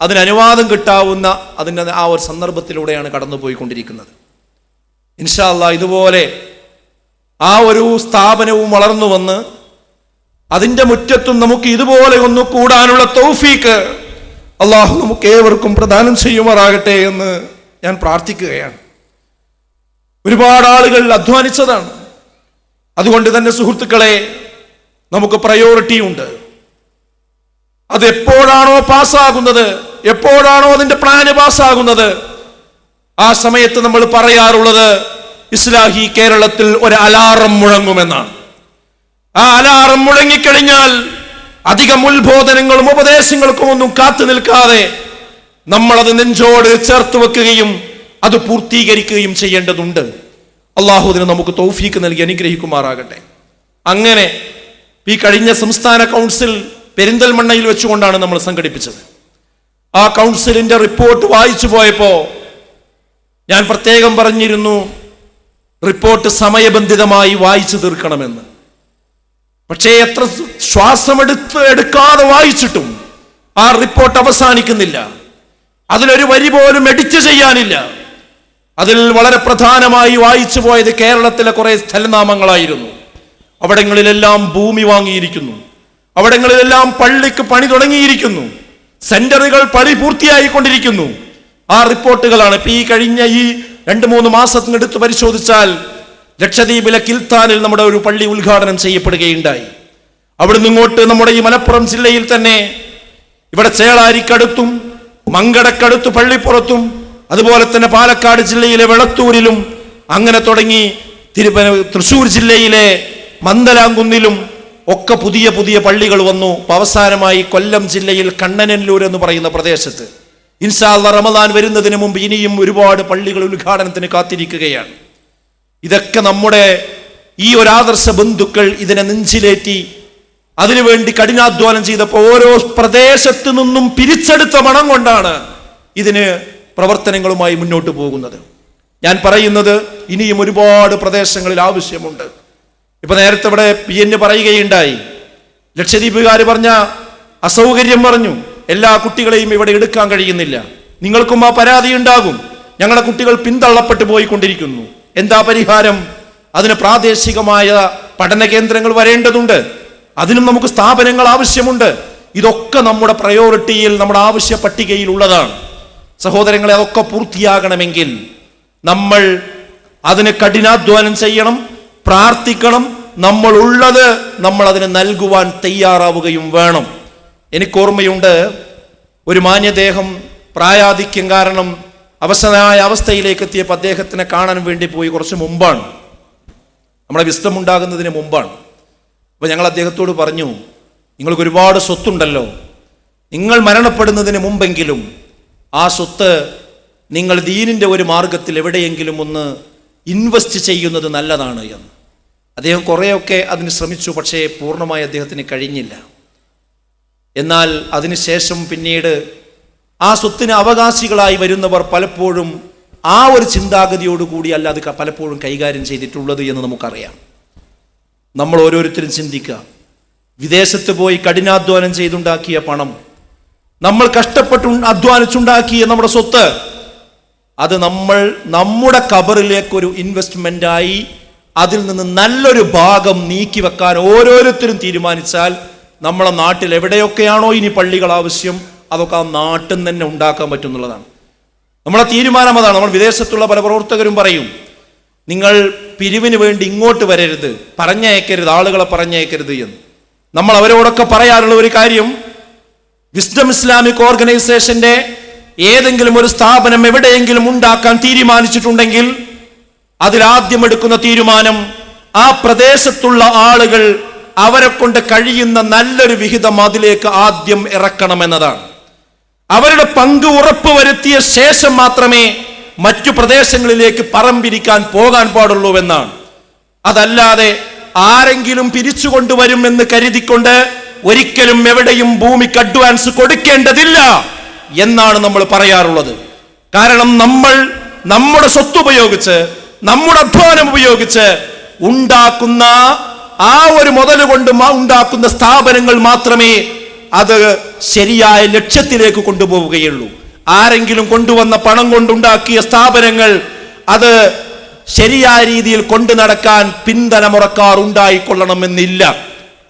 അതിന് അനുവാദം കിട്ടാവുന്ന അതിന്റെ ആ ഒരു സന്ദർഭത്തിലൂടെയാണ് കടന്നു പോയിക്കൊണ്ടിരിക്കുന്നത് ഇൻഷാല്ല ഇതുപോലെ ആ ഒരു സ്ഥാപനവും വളർന്നു വന്ന് അതിന്റെ മുറ്റത്തും നമുക്ക് ഇതുപോലെ ഒന്ന് കൂടാനുള്ള തൗഫീക്ക് അള്ളാഹു നമുക്ക് ഏവർക്കും പ്രദാനം ചെയ്യുമാറാകട്ടെ എന്ന് ഞാൻ പ്രാർത്ഥിക്കുകയാണ്. ഒരുപാട് ആളുകൾ അധ്വാനിച്ചതാണ്. അതുകൊണ്ട് തന്നെ സുഹൃത്തുക്കളെ നമുക്ക് പ്രയോറിറ്റി ഉണ്ട്. അത് എപ്പോഴാണോ പാസ്സാകുന്നത് എപ്പോഴാണോ അതിന്റെ പ്ലാന് പാസ്സാകുന്നത് ആ സമയത്ത് നമ്മൾ പറയാറുള്ളത് ഇസ്ലാഹി കേരളത്തിൽ ഒരു അലാറം മുഴങ്ങുമെന്നാണ്. ആ അലാറം മുഴങ്ങിക്കഴിഞ്ഞാൽ അധികം ഉത്ബോധനങ്ങളും ഉപദേശങ്ങൾക്കും ഒന്നും കാത്തു നിൽക്കാതെ നമ്മളത് നെഞ്ചോട് ചേർത്ത് വെക്കുകയും അത് പൂർത്തീകരിക്കുകയും ചെയ്യേണ്ടതുണ്ട്. അള്ളാഹുദിന് നമുക്ക് തൗഫീക്ക് നൽകി അനുഗ്രഹിക്കുമാറാകട്ടെ. അങ്ങനെ ഈ കഴിഞ്ഞ സംസ്ഥാന കൗൺസിൽ പെരിന്തൽമണ്ണയിൽ വെച്ചുകൊണ്ടാണ് നമ്മൾ സംഘടിപ്പിച്ചത്. ആ കൗൺസിലിന്റെ റിപ്പോർട്ട് വായിച്ചു പോയപ്പോ ഞാൻ പ്രത്യേകം പറഞ്ഞിരുന്നു റിപ്പോർട്ട് സമയബന്ധിതമായി വായിച്ചു തീർക്കണമെന്ന്. പക്ഷേ എത്ര ശ്വാസമെടുത്ത് എടുക്കാതെ വായിച്ചിട്ടും ആ റിപ്പോർട്ട് അവസാനിക്കുന്നില്ല. അതിലൊരു വരി പോലും എഡിറ്റ് ചെയ്യാനില്ല. അതിൽ വളരെ പ്രധാനമായി വായിച്ചു പോയത് കേരളത്തിലെ കുറെ സ്ഥലനാമങ്ങളായിരുന്നു. അവിടങ്ങളിലെല്ലാം ഭൂമി വാങ്ങിയിരിക്കുന്നു. അവിടങ്ങളിലെല്ലാം പള്ളിക്ക് പണി തുടങ്ങിയിരിക്കുന്നു. സെന്ററുകൾ പണി പൂർത്തിയായിക്കൊണ്ടിരിക്കുന്നു. ആ റിപ്പോർട്ടുകളാണ് ഇപ്പൊ ഈ കഴിഞ്ഞ ഈ രണ്ട് മൂന്ന് മാസത്തിനെടുത്ത് പരിശോധിച്ചാൽ ലക്ഷദ്വീപിലെ കിൽത്താനിൽ നമ്മുടെ ഒരു പള്ളി ഉദ്ഘാടനം ചെയ്യപ്പെടുകയുണ്ടായി. അവിടുന്ന് ഇങ്ങോട്ട് നമ്മുടെ ഈ മലപ്പുറം ജില്ലയിൽ തന്നെ ഇവിടെ ചേളാരിക്കടുത്തും മങ്കടക്കടുത്ത് പള്ളിപ്പുറത്തും അതുപോലെ തന്നെ പാലക്കാട് ജില്ലയിലെ വെളത്തൂരിലും അങ്ങനെ തുടങ്ങി തിരുപ്പ തൃശൂർ ജില്ലയിലെ മന്ദലാംകുന്നിലും ഒക്കെ പുതിയ പുതിയ പള്ളികൾ വന്നു. അവസാനമായി കൊല്ലം ജില്ലയിൽ കണ്ണനല്ലൂർ എന്ന് പറയുന്ന പ്രദേശത്ത്. ഇൻഷാല്ല റമദാൻ വരുന്നതിന് മുമ്പ് ഇനിയും ഒരുപാട് പള്ളികൾ ഉദ്ഘാടനത്തിന് കാത്തിരിക്കുകയാണ്. ഇതൊക്കെ നമ്മുടെ ഈ ഒരു ആദർശ ബന്ധുക്കൾ ഇതിനെ നെഞ്ചിലേറ്റി അതിനുവേണ്ടി കഠിനാധ്വാനം ചെയ്തപ്പോൾ ഓരോ പ്രദേശത്ത് നിന്നും പിരിച്ചെടുത്ത മണം കൊണ്ടാണ് ഇതിന് പ്രവർത്തനങ്ങളുമായി മുന്നോട്ട് പോകുന്നത്. ഞാൻ പറയുന്നത് ഇനിയും ഒരുപാട് പ്രദേശങ്ങളിൽ ആവശ്യമുണ്ട്. ഇപ്പൊ നേരത്തെ ഇവിടെ പി എന് പറയുകയുണ്ടായി. ലക്ഷദ്വീപുകാർ പറഞ്ഞ അസൗകര്യം പറഞ്ഞു. എല്ലാ കുട്ടികളെയും ഇവിടെ എടുക്കാൻ കഴിയുന്നില്ല. നിങ്ങൾക്കും ആ പരാതി ഉണ്ടാകും. ഞങ്ങളുടെ കുട്ടികൾ പിന്തള്ളപ്പെട്ടു പോയിക്കൊണ്ടിരിക്കുന്നു. എന്താ പരിഹാരം? അതിന് പ്രാദേശികമായ പഠന കേന്ദ്രങ്ങൾ വരേണ്ടതുണ്ട്. അതിനും നമുക്ക് സ്ഥാപനങ്ങൾ ആവശ്യമുണ്ട്. ഇതൊക്കെ നമ്മുടെ പ്രയോറിറ്റിയിൽ നമ്മുടെ ആവശ്യ പട്ടികയിൽ ഉള്ളതാണ് സഹോദരങ്ങളെ അതൊക്കെ പൂർത്തിയാകണമെങ്കിൽ നമ്മൾ അതിന് കഠിനാധ്വാനം ചെയ്യണം പ്രാർത്ഥിക്കണം. നമ്മൾ ഉള്ളത് നമ്മൾ അതിന് നൽകുവാൻ തയ്യാറാവുകയും വേണം. എനിക്ക് ഓർമ്മയുണ്ട് ഒരു മാന്യദേഹം പ്രായാധിക്യം കാരണം അവസരമായ അവസ്ഥയിലേക്ക് എത്തിയപ്പോൾ അദ്ദേഹത്തിനെ കാണാൻ വേണ്ടി പോയി കുറച്ച് മുമ്പാണ്. നമ്മുടെ വിസ്തമുണ്ടാകുന്നതിന് മുമ്പാണ്. അപ്പോൾ ഞങ്ങൾ അദ്ദേഹത്തോട് പറഞ്ഞു നിങ്ങൾക്ക് ഒരുപാട് സ്വത്തുണ്ടല്ലോ. നിങ്ങൾ മരണപ്പെടുന്നതിന് മുമ്പെങ്കിലും ആ സ്വത്ത് നിങ്ങൾ ദീനിന്റെ ഒരു മാർഗത്തിൽ എവിടെയെങ്കിലും ഒന്ന് ഇൻവെസ്റ്റ് ചെയ്യുന്നത് നല്ലതാണ് എന്ന്. അദ്ദേഹം കുറേയൊക്കെ അതിന് ശ്രമിച്ചു പക്ഷേ പൂർണമായി അദ്ദേഹത്തിന് കഴിഞ്ഞില്ല. എന്നാൽ അതിനുശേഷം പിന്നീട് ആ സ്വത്തിന് അവകാശികളായി വരുന്നവർ പലപ്പോഴും ആ ഒരു ചിന്താഗതിയോടുകൂടി അല്ല അത് പലപ്പോഴും കൈകാര്യം ചെയ്തിട്ടുള്ളത് എന്ന് നമുക്കറിയാം. നമ്മൾ ഓരോരുത്തരും ചിന്തിക്കുക. വിദേശത്ത് പോയി കഠിനാധ്വാനം ചെയ്തുണ്ടാക്കിയ പണം നമ്മൾ കഷ്ടപ്പെട്ട് അധ്വാനിച്ചുണ്ടാക്കിയ നമ്മുടെ സ്വത്ത് അത് നമ്മൾ നമ്മുടെ കബറിലേക്കൊരു ഇൻവെസ്റ്റ്മെന്റായി അതിൽ നിന്ന് നല്ലൊരു ഭാഗം നീക്കി വെക്കാൻ ഓരോരുത്തരും തീരുമാനിച്ചാൽ നമ്മളെ നാട്ടിൽ എവിടെയൊക്കെയാണോ ഇനി പള്ളികൾ ആവശ്യം അതൊക്കെ ആ നാട്ടിൽ തന്നെ ഉണ്ടാക്കാൻ പറ്റും എന്നുള്ളതാണ്. നമ്മളെ തീരുമാനം അതാണ്. നമ്മൾ വിദേശത്തുള്ള പല പ്രവർത്തകരും പറയും നിങ്ങൾ പിരിവിന് വേണ്ടി ഇങ്ങോട്ട് വരരുത്. പറഞ്ഞയക്കരുത്. ആളുകളെ പറഞ്ഞയക്കരുത് എന്ന്. നമ്മൾ അവരോടൊക്കെ പറയാറുള്ള ഒരു കാര്യം വിസ്ഡം ഇസ്ലാമിക് ഓർഗനൈസേഷന്റെ ഏതെങ്കിലും ഒരു സ്ഥാപനം എവിടെയെങ്കിലും ഉണ്ടാക്കാൻ തീരുമാനിച്ചിട്ടുണ്ടെങ്കിൽ അതിലാദ്യം എടുക്കുന്ന തീരുമാനം ആ പ്രദേശത്തുള്ള ആളുകൾ അവരെ കൊണ്ട് കഴിയുന്ന നല്ലൊരു വിഹിതം അതിലേക്ക് ആദ്യം ഇറക്കണമെന്നതാണ്. അവരുടെ പങ്ക് ഉറപ്പ് വരുത്തിയ ശേഷം മാത്രമേ മറ്റു പ്രദേശങ്ങളിലേക്ക് പറമ്പിരിക്കാൻ പോകാൻ പാടുള്ളൂ എന്നാണ് അതല്ലാതെ ആരെങ്കിലും പിരിച്ചു കൊണ്ടുവരുമെന്ന് കരുതിക്കൊണ്ട് ഒരിക്കലും എവിടെയും ഭൂമിക്ക് അഡ്വാൻസ് കൊടുക്കേണ്ടതില്ല എന്നാണ് നമ്മൾ പറയാറുള്ളത്. കാരണം നമ്മൾ നമ്മുടെ സ്വത്ത് ഉപയോഗിച്ച് നമ്മുടെ അധ്വാനം ഉപയോഗിച്ച് ഉണ്ടാക്കുന്ന ആ ഒരു മുതൽ കൊണ്ട് ഉണ്ടാക്കുന്ന സ്ഥാപനങ്ങൾ മാത്രമേ അത് ശരിയായ ലക്ഷ്യത്തിലേക്ക് കൊണ്ടുപോവുകയുള്ളൂ. ആരെങ്കിലും കൊണ്ടുവന്ന പണം കൊണ്ടുണ്ടാക്കിയ സ്ഥാപനങ്ങൾ അത് ശരിയായ രീതിയിൽ കൊണ്ടു നടക്കാൻ പിന്തലമുറക്കാർ ഉണ്ടായിക്കൊള്ളണമെന്നില്ല.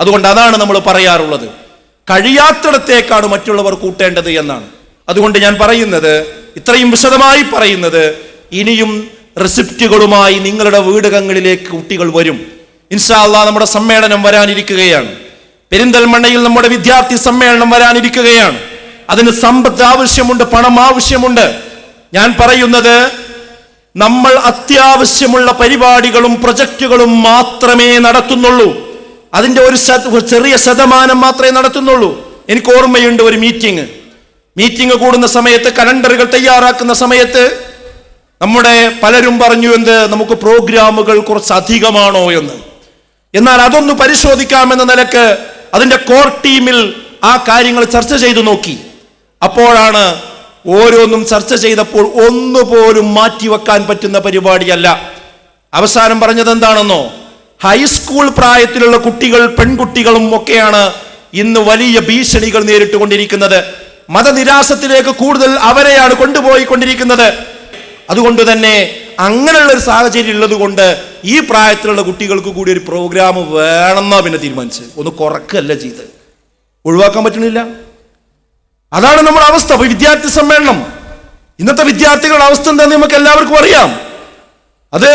അതുകൊണ്ട് അതാണ് നമ്മൾ പറയാറുള്ളത്. കഴിയാത്തിടത്തേക്കാണ് മറ്റുള്ളവർ കൂട്ടേണ്ടത് എന്നാണ്. അതുകൊണ്ട് ഞാൻ പറയുന്നത് ഇത്രയും വിശദമായി പറയുന്നത് ഇനിയും റെസിപ്റ്റുകളുമായി നിങ്ങളുടെ വീടുകളിലേക്ക് കുട്ടികൾ വരും. ഇൻഷാ അള്ളാ നമ്മുടെ സമ്മേളനം വരാനിരിക്കുകയാണ്. പെരിന്തൽമണ്ണയിൽ നമ്മുടെ വിദ്യാർത്ഥി സമ്മേളനം വരാനിരിക്കുകയാണ്. അതിന് സമ്പത്ത് ആവശ്യമുണ്ട് പണം ആവശ്യമുണ്ട്. ഞാൻ പറയുന്നത് നമ്മൾ അത്യാവശ്യമുള്ള പരിപാടികളും പ്രൊജക്റ്റുകളും മാത്രമേ നടത്തുന്നുള്ളൂ. അതിന്റെ ഒരു ചെറിയ ശതമാനം മാത്രമേ നടത്തുന്നുള്ളൂ. എനിക്ക് ഓർമ്മയുണ്ട് ഒരു മീറ്റിംഗ് മീറ്റിംഗ് കൂടുന്ന സമയത്ത് കലണ്ടറുകൾ തയ്യാറാക്കുന്ന സമയത്ത് നമ്മുടെ പലരും പറഞ്ഞു എന്ത് നമുക്ക് പ്രോഗ്രാമുകൾ കുറച്ച് അധികമാണോ എന്ന്. എന്നാൽ അതൊന്ന് പരിശോധിക്കാമെന്ന നിലയ്ക്ക് അതിന്റെ കോർ ടീമിൽ ആ കാര്യങ്ങൾ ചർച്ച ചെയ്തു നോക്കി. അപ്പോഴാണ് ഓരോന്നും ചർച്ച ചെയ്തപ്പോൾ ഒന്നുപോലും മാറ്റിവെക്കാൻ പറ്റുന്ന പരിപാടിയല്ല. അവസാനം പറഞ്ഞത് എന്താണെന്നോ? ഹൈസ്കൂൾ പ്രായത്തിലുള്ള കുട്ടികൾ പെൺകുട്ടികളും ഒക്കെയാണ് ഇന്ന് വലിയ ഭീഷണികൾ നേരിട്ടുകൊണ്ടിരിക്കുന്നത്. മതനിരാസത്തിലേക്ക് കൂടുതൽ അവരെയാണ് കൊണ്ടുപോയി കൊണ്ടിരിക്കുന്നത് അതുകൊണ്ട് തന്നെ അങ്ങനെയുള്ള ഒരു സാഹചര്യം ഉള്ളത് കൊണ്ട് ഈ പ്രായത്തിലുള്ള കുട്ടികൾക്ക് കൂടി ഒരു പ്രോഗ്രാം വേണമെന്നാ പിന്നെ തീരുമാനിച്ച് ഒന്ന് കുറക്കല്ല ചെയ്ത് ഒഴിവാക്കാൻ പറ്റണില്ല. അതാണ് നമ്മുടെ അവസ്ഥ. വിദ്യാർത്ഥി സമ്മേളനം. ഇന്നത്തെ വിദ്യാർത്ഥികളുടെ അവസ്ഥ എന്താണെന്ന് നമുക്ക് എല്ലാവർക്കും അറിയാം. അത്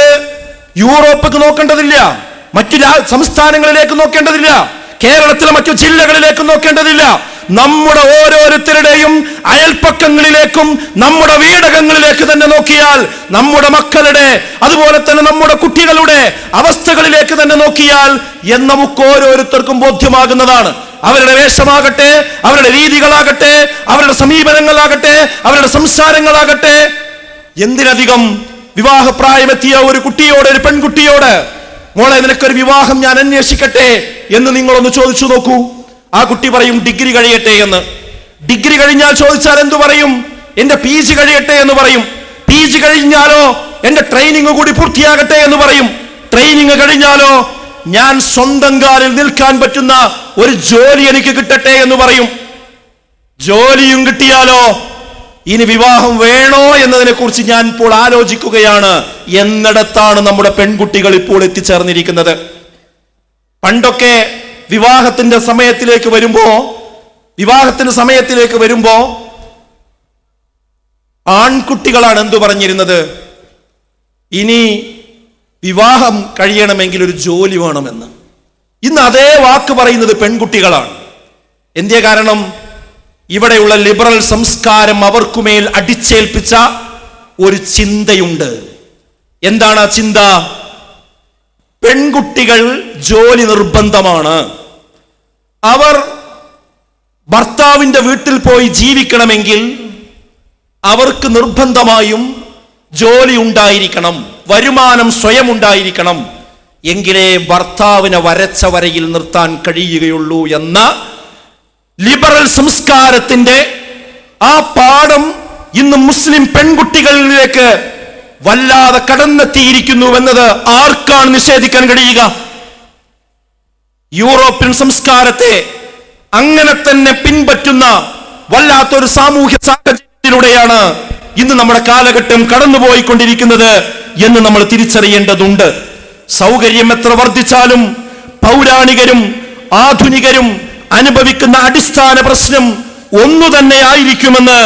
യൂറോപ്പിക്ക് നോക്കേണ്ടതില്ല. മറ്റു സംസ്ഥാനങ്ങളിലേക്ക് നോക്കേണ്ടതില്ല. കേരളത്തിലെ മറ്റു ജില്ലകളിലേക്ക് നോക്കേണ്ടതില്ല. നമ്മുടെ ഓരോരുത്തരുടെയും അയൽപ്പക്കങ്ങളിലേക്കും നമ്മുടെ വീടകങ്ങളിലേക്ക് തന്നെ നോക്കിയാൽ നമ്മുടെ മക്കളുടെ അതുപോലെ തന്നെ നമ്മുടെ കുട്ടികളുടെ അവസ്ഥകളിലേക്ക് തന്നെ നോക്കിയാൽ എന്ന് നമുക്ക് ഓരോരുത്തർക്കും ബോധ്യമാകുന്നതാണ്. അവരുടെ വേഷമാകട്ടെ അവരുടെ രീതികളാകട്ടെ അവരുടെ സമീപനങ്ങളാകട്ടെ അവരുടെ സംസാരങ്ങളാകട്ടെ. എന്തിനധികം വിവാഹപ്രായമെത്തിയ ഒരു കുട്ടിയോട് ഒരു പെൺകുട്ടിയോട് മോളെ നിനക്കൊരു വിവാഹം ഞാൻ അന്വേഷിക്കട്ടെ എന്ന് നിങ്ങളൊന്ന് ചോദിച്ചു നോക്കൂ. ആ കുട്ടി പറയും ഡിഗ്രി കഴിയട്ടെ എന്ന്. ഡിഗ്രി കഴിഞ്ഞാൽ ചോദിച്ചാൽ എന്തു പറയും? എന്റെ പി ജി കഴിയട്ടെ എന്ന് പറയും. പി ജി കഴിഞ്ഞാലോ എന്റെ ട്രെയിനിങ് കൂടി പൂർത്തിയാകട്ടെ എന്ന് പറയും. ട്രെയിനിങ് കഴിഞ്ഞാലോ ഞാൻ സ്വന്തം കാലിൽ നിൽക്കാൻ പറ്റുന്ന ഒരു ജോലി എനിക്ക് കിട്ടട്ടെ എന്ന് പറയും. ജോലിയും കിട്ടിയാലോ ഇനി വിവാഹം വേണോ എന്നതിനെ കുറിച്ച് ഞാൻ ഇപ്പോൾ ആലോചിക്കുകയാണ്. എന്നിടത്താണ് നമ്മുടെ പെൺകുട്ടികൾ ഇപ്പോൾ എത്തിച്ചേർന്നിരിക്കുന്നത്. പണ്ടൊക്കെ വിവാഹത്തിന്റെ സമയത്തിലേക്ക് വരുമ്പോ വിവാഹത്തിന്റെ സമയത്തിലേക്ക് വരുമ്പോ ആൺകുട്ടികളാണ് എന്തു പറഞ്ഞിരുന്നത്? ഇനി വിവാഹം കഴിയണമെങ്കിൽ ഒരു ജോലി വേണമെന്ന്. ഇന്ന് അതേ വാക്ക് പറയുന്നത് പെൺകുട്ടികളാണ്. എന്തേ കാരണം? ഇവിടെയുള്ള ലിബറൽ സംസ്കാരം അവർക്കുമേൽ അടിച്ചേൽപ്പിച്ച ഒരു ചിന്തയുണ്ട്. എന്താണ് ആ ചിന്ത? പെൺകുട്ടികൾ ജോലി നിർബന്ധമാണ്. അവർ ഭർത്താവിന്റെ വീട്ടിൽ പോയി ജീവിക്കണമെങ്കിൽ അവർക്ക് നിർബന്ധമായും ജോലി ഉണ്ടായിരിക്കണം വരുമാനം സ്വയം ഉണ്ടായിരിക്കണം. എങ്കിലേ ഭർത്താവിനെ വരച്ച വരയിൽ നിർത്താൻ കഴിയുകയുള്ളൂ എന്ന ലിബറൽ സംസ്കാരത്തിന്റെ ആ പാഠം ഇന്ന് മുസ്ലിം പെൺകുട്ടികളിലേക്ക് വല്ലാതെ കടന്നെത്തിയിരിക്കുന്നു എന്നത് ആർക്കാണ് നിഷേധിക്കാൻ കഴിയുക? യൂറോപ്യൻ സംസ്കാരത്തെ അങ്ങനെ തന്നെ പിൻപറ്റുന്ന വല്ലാത്തൊരു സാമൂഹ്യ സാഹചര്യത്തിലൂടെയാണ് ഇന്ന് നമ്മുടെ കാലഘട്ടം കടന്നുപോയിക്കൊണ്ടിരിക്കുന്നത് എന്ന് നമ്മൾ തിരിച്ചറിയേണ്ടതുണ്ട്. സൗകര്യം എത്ര വർദ്ധിച്ചാലും പൗരാണികരും ആധുനികരും അനുഭവിക്കുന്ന അടിസ്ഥാന പ്രശ്നം ഒന്നു തന്നെ ആയിരിക്കുമെന്ന്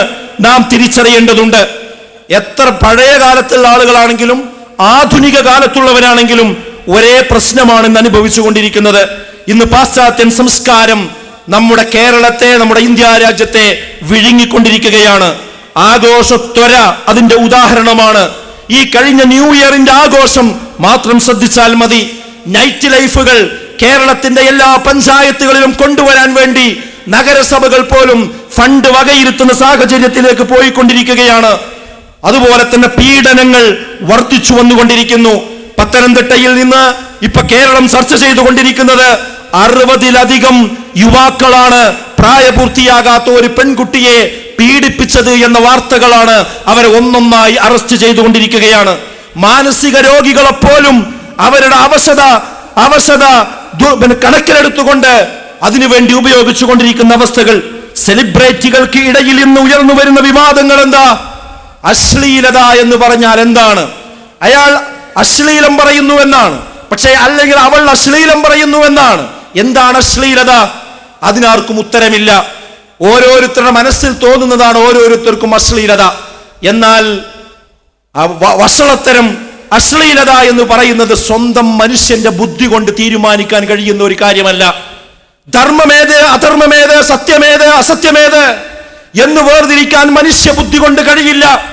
നാം തിരിച്ചറിയേണ്ടതുണ്ട്. എത്ര പഴയ കാലത്തുള്ള ആളുകളാണെങ്കിലും ആധുനിക കാലത്തുള്ളവരാണെങ്കിലും ഒരേ പ്രശ്നമാണ് ഇന്ന് അനുഭവിച്ചുകൊണ്ടിരിക്കുന്നത്. ഇന്ന് പാശ്ചാത്യൻ സംസ്കാരം നമ്മുടെ കേരളത്തെ നമ്മുടെ ഇന്ത്യ രാജ്യത്തെ വിഴുങ്ങിക്കൊണ്ടിരിക്കുകയാണ്. ആഘോഷത്വര അതിന്റെ ഉദാഹരണമാണ്. ഈ കഴിഞ്ഞ ന്യൂ ഇയറിന്റെ ആഘോഷം മാത്രം ശ്രദ്ധിച്ചാൽ മതി. നൈറ്റ് ലൈഫുകൾ കേരളത്തിന്റെ എല്ലാ പഞ്ചായത്തുകളിലും കൊണ്ടുവരാൻ വേണ്ടി നഗരസഭകൾ പോലും ഫണ്ട് വകയിരുത്തുന്ന സാഹചര്യത്തിലേക്ക് പോയിക്കൊണ്ടിരിക്കുകയാണ്. അതുപോലെ തന്നെ പീഡനങ്ങൾ വർദ്ധിച്ചു വന്നുകൊണ്ടിരിക്കുന്നു. പത്തനംതിട്ടയിൽ നിന്ന് ഇപ്പൊ കേരളം ചർച്ച ചെയ്തുകൊണ്ടിരിക്കുന്നത് അറുപതിലധികം യുവാക്കളാണ് പ്രായപൂർത്തിയാകാത്ത ഒരു പെൺകുട്ടിയെ പീഡിപ്പിച്ചത് എന്ന വാർത്തകളാണ് അവരെ ഒന്നൊന്നായി അറസ്റ്റ് ചെയ്തുകൊണ്ടിരിക്കുകയാണ്. മാനസിക രോഗികളെപ്പോലും അവരുടെ അവശത അവശത കണക്കിലെടുത്തുകൊണ്ട് അതിനുവേണ്ടി ഉപയോഗിച്ചുകൊണ്ടിരിക്കുന്ന അവസ്ഥകൾ. സെലിബ്രിറ്റികൾക്ക് ഇടയിൽ ഇന്ന് ഉയർന്നു വരുന്ന വിവാദങ്ങൾ എന്താ? അശ്ലീലത എന്ന് പറഞ്ഞാൽ എന്താണ്? അയാൾ അശ്ലീലം പറയുന്നു എന്നാണ്. പക്ഷേ അല്ലെങ്കിൽ അവൾ അശ്ലീലം പറയുന്നു എന്നാണ്. എന്താണ് അശ്ലീലത? അതിനാർക്കും ഉത്തരമില്ല. ഓരോരുത്തരുടെ മനസ്സിൽ തോന്നുന്നതാണ് ഓരോരുത്തർക്കും അശ്ലീലത. എന്നാൽ വഷളത്തരം അശ്ലീലത എന്ന് പറയുന്നത് സ്വന്തം മനുഷ്യന്റെ ബുദ്ധി കൊണ്ട് തീരുമാനിക്കാൻ കഴിയുന്ന ഒരു കാര്യമല്ല. ധർമ്മമേത് അധർമ്മമേത് സത്യമേത് അസത്യമേത് എന്ന് വേർതിരിക്കാൻ മനുഷ്യ ബുദ്ധി കൊണ്ട് കഴിയില്ല.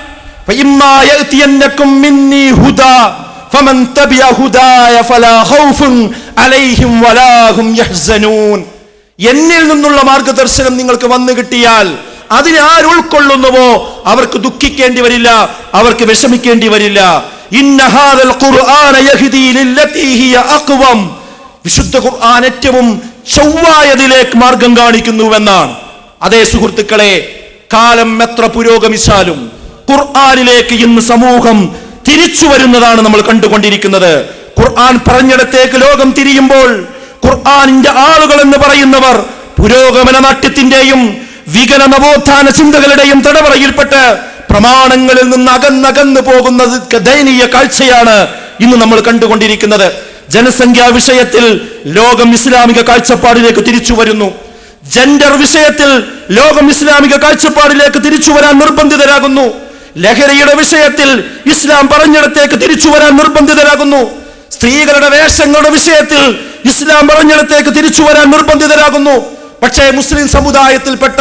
എന്നിൽ നിന്നുള്ള മാർഗദർശനം നിങ്ങൾക്ക് വന്നു കിട്ടിയാൽ അതിനാർ ഉൾക്കൊള്ളുന്നുവോ അവർക്ക് ദുഃഖിക്കേണ്ടി വരില്ല അവർക്ക് വിഷമിക്കേണ്ടി വരില്ല. വിശുദ്ധ ഖുർആൻ ഏറ്റവും ചൊവ്വായതിലേക്ക് മാർഗം കാണിക്കുന്നുവെന്നാണ്. അതേ സുഹൃത്തുക്കളെ കാലം എത്ര പുരോഗമിച്ചാലും ഖുർആനിലേക്ക് ഇന്ന് സമൂഹം തിരിച്ചു വരുന്നതാണ് നമ്മൾ കണ്ടുകൊണ്ടിരിക്കുന്നത്. ഖുർആൻ പറഞ്ഞിടത്തേക്ക് ലോകം തിരിയുമ്പോൾ ഖുർആാനിന്റെ ആളുകൾ എന്ന് പറയുന്നവർ പുരോഗമന നാട്യത്തിന്റെയും വികല നവോത്ഥാന ചിന്തകളുടെയും തടവറയിൽപ്പെട്ട് പ്രമാണങ്ങളിൽ നിന്ന് അകന്നകന്നു പോകുന്ന ദയനീയ കാഴ്ചയാണ് ഇന്ന് നമ്മൾ കണ്ടുകൊണ്ടിരിക്കുന്നത്. ജനസംഖ്യാ വിഷയത്തിൽ ലോകം ഇസ്ലാമിക കാഴ്ചപ്പാടിലേക്ക് തിരിച്ചു വരുന്നു. ജെൻഡർ വിഷയത്തിൽ ലോകം ഇസ്ലാമിക കാഴ്ചപ്പാടിലേക്ക് തിരിച്ചു വരാൻ നിർബന്ധിതരാകുന്നു. ലഹരിയുടെ വിഷയത്തിൽ ഇസ്ലാം പറഞ്ഞിടത്തേക്ക് തിരിച്ചു വരാൻ നിർബന്ധിതരാകുന്നു. സ്ത്രീകളുടെ വേഷങ്ങളുടെ വിഷയത്തിൽ ഇസ്ലാം പറഞ്ഞിടത്തേക്ക് തിരിച്ചു വരാൻ നിർബന്ധിതരാകുന്നു. പക്ഷേ മുസ്ലിം സമുദായത്തിൽപ്പെട്ട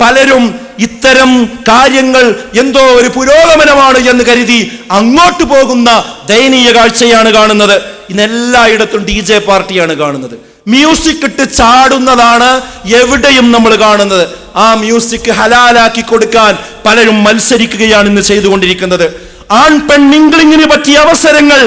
പലരും ഇത്തരം കാര്യങ്ങൾ എന്തോ ഒരു പുരോഗമനമാണ് എന്ന് കരുതി അങ്ങോട്ട് പോകുന്ന ദയനീയ കാഴ്ചയാണ് കാണുന്നത്. ഇന്ന് എല്ലായിടത്തും ഡി ജെ പാർട്ടിയാണ് കാണുന്നത്. മ്യൂസിക് ഇട്ട് ചാടുന്നതാണ് എവിടെയും നമ്മൾ കാണുന്നത്. ആ മ്യൂസിക് ഹലാലാക്കി കൊടുക്കാൻ പലരും മത്സരിക്കുകയാണ് ഇന്ന് ചെയ്തുകൊണ്ടിരിക്കുന്നത്. ആൺ പെൺ മിംഗ്ലിങ്ങിന് പറ്റിയ അവസരങ്ങൾ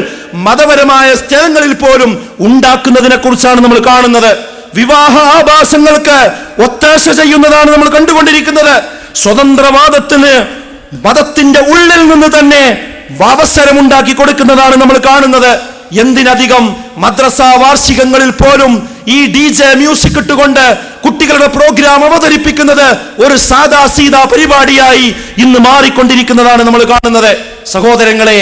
മതപരമായ സ്ഥലങ്ങളിൽ പോലും ഉണ്ടാക്കുന്നതിനെ കുറിച്ചാണ് നമ്മൾ കാണുന്നത്. വിവാഹ ആഭാസങ്ങൾക്ക് ഒത്താശ ചെയ്യുന്നതാണ് നമ്മൾ കണ്ടുകൊണ്ടിരിക്കുന്നത്. സ്വതന്ത്രവാദത്തിന് മതത്തിന്റെ ഉള്ളിൽ നിന്ന് തന്നെ അവസരം ഉണ്ടാക്കി കൊടുക്കുന്നതാണ് നമ്മൾ കാണുന്നത്. എന്തിനധികം മദ്രസ വാർഷികങ്ങളിൽ പോലും ഈ ഡി ജെ മ്യൂസിക് ഇട്ടുകൊണ്ട് കുട്ടികളുടെ പ്രോഗ്രാം അവതരിപ്പിക്കുന്നത് ഒരു സാദാ സീതാ പരിപാടിയായി ഇന്ന് മാറിക്കൊണ്ടിരിക്കുന്നതാണ് നമ്മൾ കാണുന്നത്. സഹോദരങ്ങളെ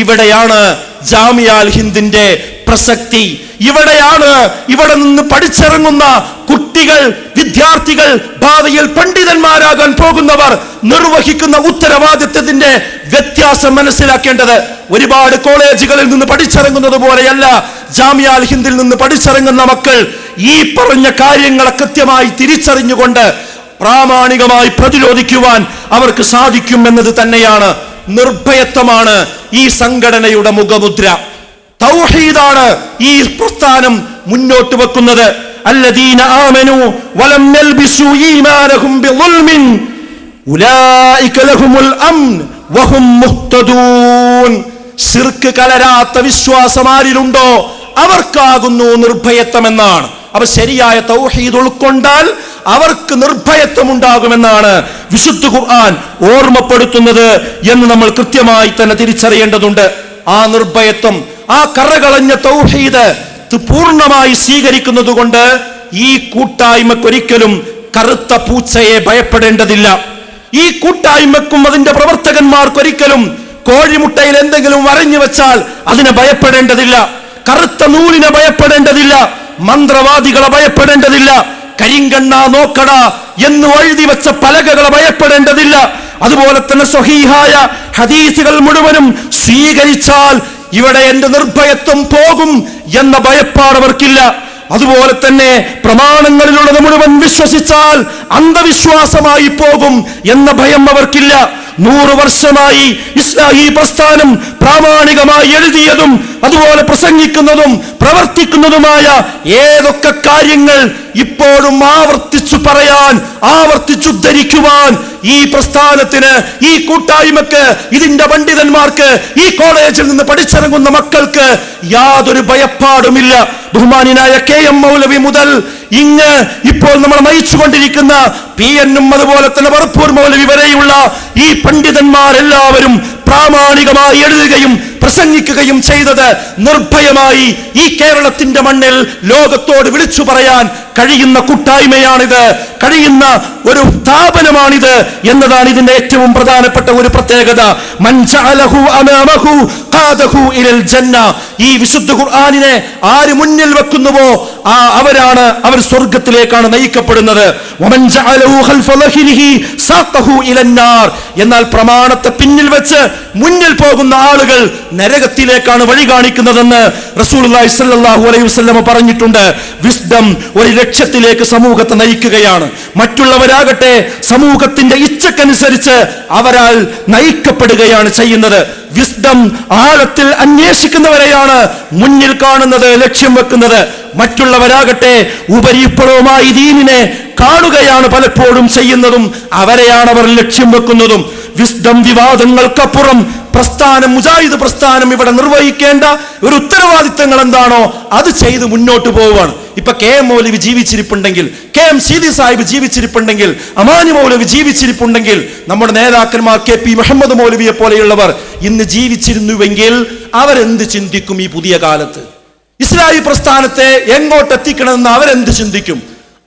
ഇവിടെയാണ് ജാമിയാൽ ഹിന്ദിന്റെ പ്രസക്തി. ഇവിടെയാണ് ഇവിടെ നിന്ന് പഠിച്ചിറങ്ങുന്ന കുട്ടികൾ വിദ്യാർത്ഥികൾ ഭാവിയിൽ പണ്ഡിതന്മാരാകാൻ പോകുന്നവർ നിർവഹിക്കുന്ന ഉത്തരവാദിത്വത്തിന്റെ വ്യത്യാസം മനസ്സിലാക്കേണ്ടത്. ഒരുപാട് കോളേജുകളിൽ നിന്ന് പഠിച്ചിറങ്ങുന്നത് പോലെയല്ല ജാമിയാൽ ഹിന്ദിൽ നിന്ന് പഠിച്ചിറങ്ങുന്ന മക്കൾ ഈ പറഞ്ഞ കാര്യങ്ങളെ കൃത്യമായി തിരിച്ചറിഞ്ഞുകൊണ്ട് പ്രാമാണികമായി പ്രതിരോധിക്കുവാൻ അവർക്ക് സാധിക്കും എന്നത് തന്നെയാണ്. നിർഭയത്വമാണ് ഈ സംഘടനയുടെ മുഖമുദ്ര തൗഹീദാണ് ഈ പ്രസ്ഥാനം മുന്നോട്ട് വെക്കുന്നത് الذين آمنوا ولم يلبسوا إيمانهم بظلم أولئك لهم الأمن وهم مهتدون ശിർക്ക് കലരാത്ത വിശ്വാസം ആരിലുണ്ടോ അവർക്കാകുന്നു നിർഭയത്വം എന്നാണ് അവ ശരിയായ തൗഹീദ് ഉൾക്കൊണ്ടാൽ അവർക്ക് നിർഭയത്വം ഉണ്ടാകുമെന്നാണ് വിശുദ്ധ ഖുർആൻ ഓർമ്മപ്പെടുത്തുന്നത് എന്ന് നമ്മൾ കൃത്യമായി തന്നെ തിരിച്ചറിയേണ്ടതുണ്ട്. ആ നിർഭയത്വം ആ കറകളഞ്ഞ തൗഹീദ് പൂർണമായി സ്വീകരിക്കുന്നത് കൊണ്ട് ഈ കൂട്ടായ്മക്കൊരിക്കലും കറുത്ത പൂച്ചയെ ഭയപ്പെടേണ്ടതില്ല. ഈ കൂട്ടായ്മക്കും അതിന്റെ പ്രവർത്തകന്മാർക്കൊരിക്കലും കോഴിമുട്ടയിൽ എന്തെങ്കിലും വരഞ്ഞു വെച്ചാൽ അതിനെ ഭയപ്പെടേണ്ടതില്ല. കറുത്ത നൂലിനെ ഭയപ്പെടേണ്ടതില്ല. മന്ത്രവാദികളെ ഭയപ്പെടേണ്ടതില്ല. കരിങ്കണ്ണ നോക്കട എന്ന് എഴുതി വെച്ച പലകകളെ ഭയപ്പെടേണ്ടതില്ല. അതുപോലെ തന്നെ സ്വഹീഹായ ഹദീസുകൾ മുഴുവനും സ്വീകരിച്ചാൽ ഇവിടെ എന്റെ നിർഭയത്വം പോകും എന്ന ഭയപ്പാടവർക്കില്ല അതുപോലെ തന്നെ പ്രമാണങ്ങളിലുള്ളത് മുഴുവൻ വിശ്വസിച്ചാൽ അന്ധവിശ്വാസമായി പോകും എന്ന ഭയം അവർക്കില്ല. നൂറ് വർഷമായി ഇസ്ലാഹി പ്രസ്ഥാനം പ്രാമാണികമായി എഴുതിയതും അതുപോലെ പ്രസംഗിക്കുന്നതും പ്രവർത്തിക്കുന്നതുമായ ഏതൊക്കെ കാര്യങ്ങൾ ഇപ്പോഴും ആവർത്തിച്ചു പറയാൻ ആവർത്തിച്ചു ധരിക്കുവാൻ ഈ പ്രസ്ഥാനത്തിന് ഈ കൂട്ടായ്മക്ക് ഇതിന്റെ പണ്ഡിതന്മാർക്ക് ഈ കോളേജിൽ നിന്ന് പഠിച്ചിറങ്ങുന്ന മക്കൾക്ക് യാതൊരു ഭയപ്പാടുമില്ല. ബഹുമാനായ കെ എം മൗലവി മുതൽ ഇങ്ങ് ഇപ്പോൾ നമ്മൾ നയിച്ചുകൊണ്ടിരിക്കുന്ന പി എന്നും അതുപോലെ തന്നെ വറപ്പൂർ മൗലവി വരെയുള്ള ഈ പണ്ഡിതന്മാരെല്ലാവരും പ്രാമാണികമായി എഴുതുകയും പ്രസംഗിക്കുകയും ചെയ്തത് നിർഭയമായി ഈ കേരളത്തിന്റെ മണ്ണിൽ ലോകത്തോട് വിളിച്ചു പറയാൻ കഴിയുന്ന കൂട്ടായ്മയാണിത്. കഴിയുന്ന ഒരു സ്ഥാപനമാണിത് എന്നതാണ് ഇതിന്റെ ഏറ്റവും പ്രധാനപ്പെട്ട ഒരു പ്രത്യേകത. ഈ വിശുദ്ധ ഖുർആാനിനെ ആര് മുന്നിൽ വെക്കുന്നുവോ ആ അവരാണ് അവർ സ്വർഗത്തിലേക്കാണ് നയിക്കപ്പെടുന്നത്. എന്നാൽ പ്രമാണത്തെ പിന്നിൽ വെച്ച് മുന്നിൽ പോകുന്ന ആളുകൾ നരകത്തിലേക്കാണ് വഴി കാണിക്കുന്നതെന്ന് റസൂലുള്ളാഹി സ്വല്ലല്ലാഹു അലൈഹി പറഞ്ഞിട്ടുണ്ട്. വിസ്ഡം ഒരു ലക്ഷ്യത്തിലേക്ക് സമൂഹത്തെ നയിക്കുകയാണ്. മറ്റുള്ളവരാകട്ടെ സമൂഹത്തിന്റെ ഇച്ഛക്കനുസരിച്ച് അവരാൽ നയിക്കപ്പെടുകയാണ് ചെയ്യുന്നത്. വിസ്ഡം ആഴത്തിൽ അന്വേഷിക്കുന്നവരെയാണ് മുന്നിൽ കാണുന്നത് ലക്ഷ്യം വെക്കുന്നത്. മറ്റുള്ളവരാകട്ടെ ഉപരിപ്പളവുമായി ദീനിനെ കാണുകയാണ് പലപ്പോഴും ചെയ്യുന്നതും അവരെയാണ് അവർ ലക്ഷ്യം വെക്കുന്നതും. വിസ്ഡം വിവാദങ്ങൾക്കപ്പുറം പ്രസ്ഥാനം മുജാഹിദ് പ്രസ്ഥാനം ഇവിടെ നിർവഹിക്കേണ്ട ഒരു ഉത്തരവാദിത്തങ്ങൾ എന്താണോ അത് ചെയ്ത് മുന്നോട്ട് പോവുകയാണ്. ഇപ്പൊ കെ എം മൗലവി ജീവിച്ചിരിപ്പുണ്ടെങ്കിൽ കെ എം സീതി സാഹിബ് ജീവിച്ചിരിപ്പുണ്ടെങ്കിൽ അമാനി മൗലവി ജീവിച്ചിരിപ്പുണ്ടെങ്കിൽ നമ്മുടെ നേതാക്കന്മാർ കെ പി മുഹമ്മദ് മൗലവിയെ പോലെയുള്ളവർ ഇന്ന് ജീവിച്ചിരുന്നുവെങ്കിൽ അവരെന്ത് ചിന്തിക്കും ഈ പുതിയ കാലത്ത്? ഇസ്ലാമി പ്രസ്ഥാനത്തെ എങ്ങോട്ട് എത്തിക്കണമെന്ന് അവരെന്ത് ചിന്തിക്കും?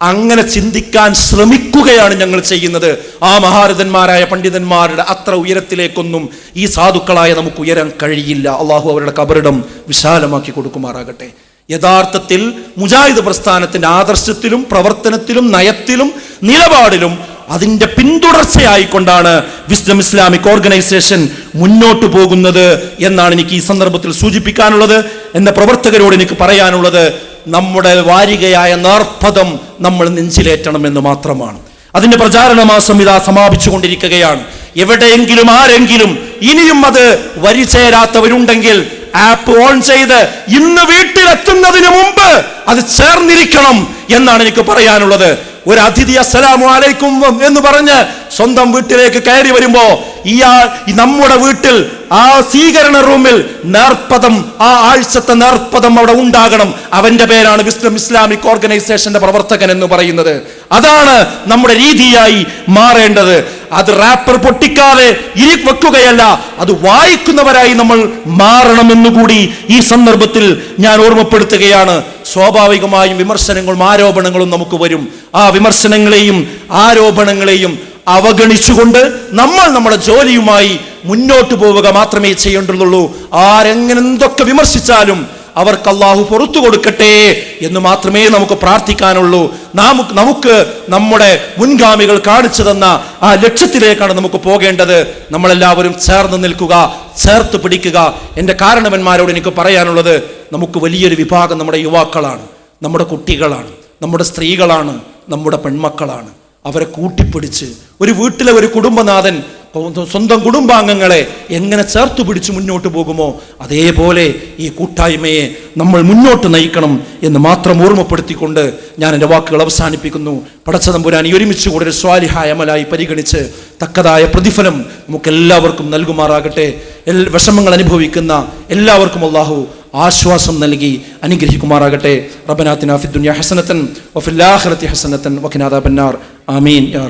അങ്ങനെ ചിന്തിക്കാൻ ശ്രമിക്കുകയാണ് ഞങ്ങൾ ചെയ്യുന്നത്. ആ മഹാരഥന്മാരായ പണ്ഡിതന്മാരുടെ അത്ര ഉയരത്തിലേക്കൊന്നും ഈ സാധുക്കളായ നമുക്ക് ഉയരാൻ കഴിയില്ല. അള്ളാഹു അവരുടെ കബറിടം വിശാലമാക്കി കൊടുക്കുമാറാകട്ടെ. യഥാർത്ഥത്തിൽ മുജാഹിദ് പ്രസ്ഥാനത്തിന്റെ ആദർശത്തിലും പ്രവർത്തനത്തിലും നയത്തിലും നിലപാടിലും അതിന്റെ പിന്തുടർച്ചയായിക്കൊണ്ടാണ് വിസ്ഡം ഇസ്ലാമിക് ഓർഗനൈസേഷൻ മുന്നോട്ട് പോകുന്നത് എന്നാണ് എനിക്ക് ഈ സന്ദർഭത്തിൽ സൂചിപ്പിക്കാനുള്ളത്. എന്റെ പ്രവർത്തകരോട് എനിക്ക് പറയാനുള്ളത്. നമ്മുടെ വാരികയായ നാർപ്പതം നമ്മൾ നെഞ്ചിലേറ്റണം എന്ന് മാത്രമാണ്. അതിന്റെ പ്രചാരണ മാസം ഇതാ സമാപിച്ചു കൊണ്ടിരിക്കുകയാണ് എവിടെയെങ്കിലും ആരെങ്കിലും ഇനിയും അത് വരി ചേരാത്തവരുണ്ടെങ്കിൽ ആപ്പ് ഓൺ ചെയ്ത് ഇന്ന് വീട്ടിലെത്തുന്നതിന് മുമ്പ് അത് ചേർന്നിരിക്കണം എന്നാണ് എനിക്ക് പറയാനുള്ളത്. ഒരു അതിഥി അസ്സലാമു അലൈക്കും എന്ന് പറഞ്ഞ് സ്വന്തം വീട്ടിലേക്ക് കയറി വരുമ്പോ ഇയാൾ നമ്മുടെ വീട്ടിൽ ആ സ്വീകരണ റൂമിൽ നേർപ്പദം ആ ആഴ്ചത്തെ നേർപ്പദം അവിടെ ഉണ്ടാകണം. അവന്റെ പേരാണ് വിസ്ലം ഇസ്ലാമിക് ഓർഗനൈസേഷന്റെ പ്രവർത്തകൻ എന്ന് പറയുന്നത്. അതാണ് നമ്മുടെ രീതിയായി മാറേണ്ടത്. അത് റാപ്പർ പൊട്ടിക്കാതെ ഇരി വെക്കുകയല്ല അത് വായിക്കുന്നവരായി നമ്മൾ മാറണമെന്നുകൂടി ഈ സന്ദർഭത്തിൽ ഞാൻ ഓർമ്മപ്പെടുത്തുകയാണ്. സ്വാഭാവികമായും വിമർശനങ്ങളും ആരോപണങ്ങളും നമുക്ക് വരും. ആ വിമർശനങ്ങളെയും ആരോപണങ്ങളെയും അവഗണിച്ചുകൊണ്ട് നമ്മൾ നമ്മുടെ ജോലിയുമായി മുന്നോട്ട് പോവുക മാത്രമേ ചെയ്യേണ്ടതുള്ളൂ ആരെങ്ങനെ എന്തൊക്കെ വിമർശിച്ചാലും അവർക്ക് അള്ളാഹു പുറത്തു കൊടുക്കട്ടെ എന്ന് മാത്രമേ നമുക്ക് പ്രാർത്ഥിക്കാനുള്ളൂ. നമുക്ക് നമുക്ക് നമ്മുടെ മുൻഗാമികൾ കാണിച്ചു തന്ന ആ ലക്ഷ്യത്തിലേക്കാണ് നമുക്ക് പോകേണ്ടത്. നമ്മളെല്ലാവരും ചേർന്ന് നിൽക്കുക ചേർത്ത് പിടിക്കുക. എന്റെ കാരണവന്മാരോട് എനിക്ക് പറയാനുള്ളത് നമുക്ക് വലിയൊരു വിഭാഗം നമ്മുടെ യുവാക്കളാണ് നമ്മുടെ കുട്ടികളാണ് നമ്മുടെ സ്ത്രീകളാണ് നമ്മുടെ പെൺമക്കളാണ്. അവരെ കൂട്ടിപ്പിടിച്ച് ഒരു വീട്ടിലെ ഒരു കുടുംബനാഥൻ സ്വന്തം കുടുംബാംഗങ്ങളെ എങ്ങനെ ചേർത്ത് പിടിച്ച് മുന്നോട്ട് പോകുമോ അതേപോലെ ഈ കൂട്ടായ്മയെ നമ്മൾ മുന്നോട്ട് നയിക്കണം എന്ന് മാത്രം ഓർമ്മപ്പെടുത്തിക്കൊണ്ട് ഞാൻ എന്റെ വാക്കുകൾ അവസാനിപ്പിക്കുന്നു. പടച്ചതമ്പുരാൻ ഈ ഒരുമിച്ച് കൂടെ ഒരു സ്വാലിഹായ അമലായി പരിഗണിച്ച് തക്കതായ പ്രതിഫലം നമുക്ക് എല്ലാവർക്കും നൽകുമാറാകട്ടെ. എൽ വിഷമങ്ങൾ അനുഭവിക്കുന്ന എല്ലാവർക്കും അള്ളാഹു ആശ്വാസം നൽകി അനുഗ്രഹിക്കുമാറാകട്ടെ. ഫിദ്ദുനിയ ഹസനത്തൻ ഹസനത്തൻ വഖിനാദ ബന്നാർ ആമീൻ. യാ